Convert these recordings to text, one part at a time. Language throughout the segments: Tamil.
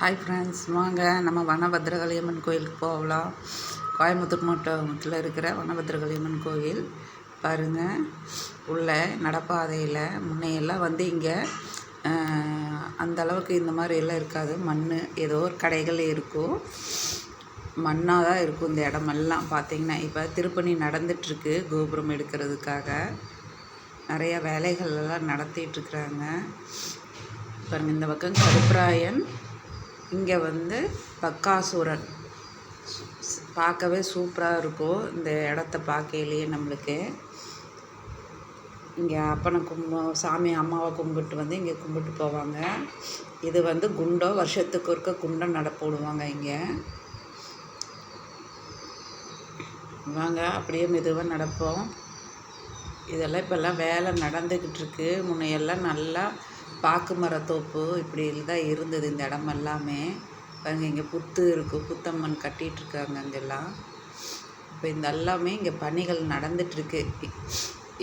ஹாய் ஃப்ரெண்ட்ஸ் வாங்க. நம்ம வனபத்ரகாளியம்மன் கோயிலுக்கு போகலாம். கோயம்புத்தூர் மாவட்டத்தில் இருக்கிற வனபத்ரகாளியம்மன் கோயில் பாருங்கள் உள்ள நடப்பாதையில் முன்னையெல்லாம் வந்து இங்கே அந்த அளவுக்கு இந்த மாதிரி எல்லாம் இருக்காது. மண் ஏதோ ஒரு கடைகள் இருக்கும். மண்ணாக தான் இருக்கும் இந்த இடமெல்லாம் பார்த்தீங்கன்னா இப்போ திருப்பணி நடந்துகிட்ருக்கு கோபுரம் எடுக்கிறதுக்காக. நிறைய வேலைகள் எல்லாம் நடத்திட்டுருக்குறாங்க. பாருங்கள் இந்த பக்கம் கருப்பராயன் இங்கே வந்து பக்காசுரன். பார்க்கவே சூப்பராக இருக்கும். இந்த இடத்த பார்க்கையிலேயே நம்மளுக்கு. இங்கே அப்பனை கும்ப சாமி அம்மாவை கும்பிட்டு வந்து இங்கே கும்பிட்டு போவாங்க. இது வந்து குண்டம் வருஷத்துக்கு ஒருக்க குண்டம் நட போடுவாங்க இங்கே. வாங்க அப்படியே மெதுவாக நடப்போம். இதெல்லாம் இப்போல்லாம் வேலை நடந்துக்கிட்டு இருக்கு. முன்னையெல்லாம் நல்லா பாக்கு மரத்தோப்பு இப்படி தான் இருந்தது இந்த இடம் எல்லாமே பாருங்க இங்கே புத்து இருக்குது புத்தம்மன் கட்டிகிட்ருக்காங்க அங்கெல்லாம். இப்போ இந்த எல்லாமே இங்கே பணிகள் நடந்துகிட்ருக்கு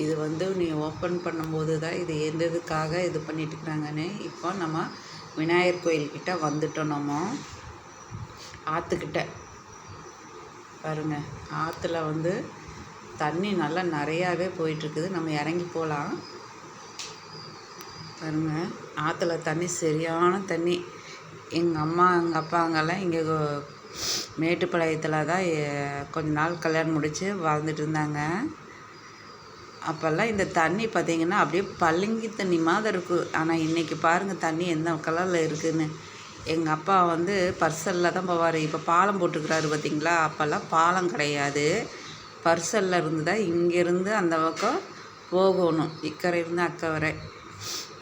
இது வந்து நீ ஓப்பன் பண்ணும்போது தான் இது எந்ததுக்காக இது பண்ணிட்டுருக்குறாங்கன்னு இப்போ நம்ம விநாயகர் கோயில்கிட்ட வந்துட்டோம் நம்ம. ஆற்றுக்கிட்ட பாருங்கள் ஆற்றுல வந்து தண்ணி நல்லா நிறையாவே போயிட்டுருக்குது. நம்ம இறங்கி போகலாம் பாருங்க ஆற்றுல தண்ணி சரியான தண்ணி. எங்கள் அம்மா எங்கள் அப்பாங்கெல்லாம் இங்கே மேட்டுப்பாளையத்தில் தான் கொஞ்ச நாள் கல்யாணம் முடித்து வாழ்ந்துட்டு இருந்தாங்க. அப்போல்லாம் இந்த தண்ணி பார்த்திங்கன்னா அப்படியே பளிங்கி தண்ணி மாதிரி இருக்கும் ஆனால் இன்றைக்கி பாருங்கள் தண்ணி எந்த கலரில் இருக்குதுன்னு எங்கள் அப்பா வந்து பர்சலில் தான் போவார். இப்போ பாலம் போட்டுக்கிறாரு பார்த்திங்களா அப்போல்லாம் பாலம் கிடையாது. பர்சலில் இருந்து தான் இங்கேருந்து அந்த பக்கம் போகணும். இக்கரை இருந்து அக்கறை வரை.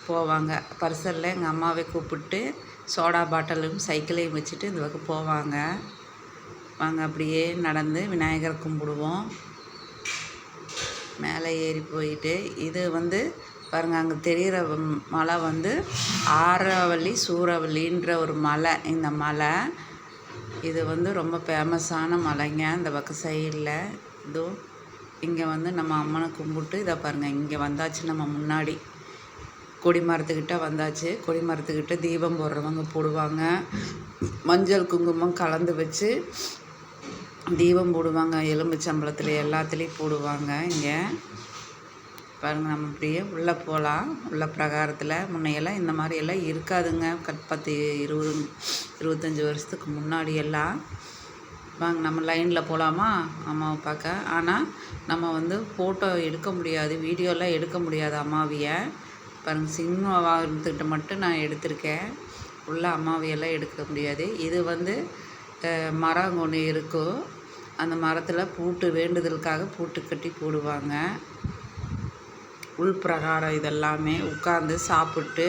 போவாங்க. பர்சலில் எங்கள் அம்மாவை கூப்பிட்டு சோடா பாட்டிலும் சைக்கிளையும் வச்சுட்டு இந்த பக்கம் போவாங்க. வாங்க அப்படியே நடந்து விநாயகரை கும்பிடுவோம். மேலே ஏறி போயிட்டு இது வந்து பாருங்கள் அங்கே தெரிகிற மலை வந்து ஆறவள்ளி சூறவள்ளின்ற ஒரு மலை. இந்த மலை இது வந்து ரொம்ப ஃபேமஸான மலைங்க. இந்த பக்கம் சைடில் இதோ இங்கே வந்து நம்ம அம்மனை கும்பிட்டு இதை பாருங்கள் இங்கே வந்தாச்சு நம்ம முன்னாடி. கொடி மரத்துக்கிட்ட வந்தாச்சு. கொடி மரத்துக்கிட்ட தீபம் போடுறவங்க போடுவாங்க. மஞ்சள் குங்குமம் கலந்து வச்சு தீபம் போடுவாங்க. எலும்புச்சம்பளத்தில் எல்லாத்துலேயும் போடுவாங்க இங்கே. பாருங்கள் நம்ம அப்படியே உள்ளே போகலாம் உள்ள பிரகாரத்தில் முன்னையெல்லாம் இந்த மாதிரி எல்லாம் இருக்காதுங்க. கற்பத்தி பத்து இருபது இருபத்தஞ்சி வருஷத்துக்கு முன்னாடி எல்லாம். வாங்க நம்ம லைனில் போகலாமா அம்மாவை பார்க்க. ஆனால் நம்ம வந்து ஃபோட்டோ எடுக்க முடியாது. வீடியோலாம் எடுக்க முடியாது அம்மாவியை. பாருங்கள் சின்ன வாகனத்துக்கிட்ட மட்டும் நான் எடுத்திருக்கேன். உள்ள அம்மாவையெல்லாம் எடுக்க முடியாது. இது வந்து மரம் ஒன்று இருக்கும். அந்த மரத்தில் பூட்டு வேண்டுதலுக்காக பூட்டு கட்டி போடுவாங்க. உள் பிரகாரம் இதெல்லாமே உட்காந்து சாப்பிட்டு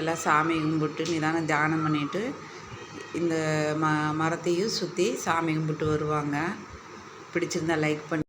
எல்லாம் சாமி கும்பிட்டு நிதானம் தியானம் பண்ணிவிட்டு இந்த ம மரத்தையும் சுற்றி சாமி கும்பிட்டு வருவாங்க. பிடிச்சிருந்தா லைக் பண்ணி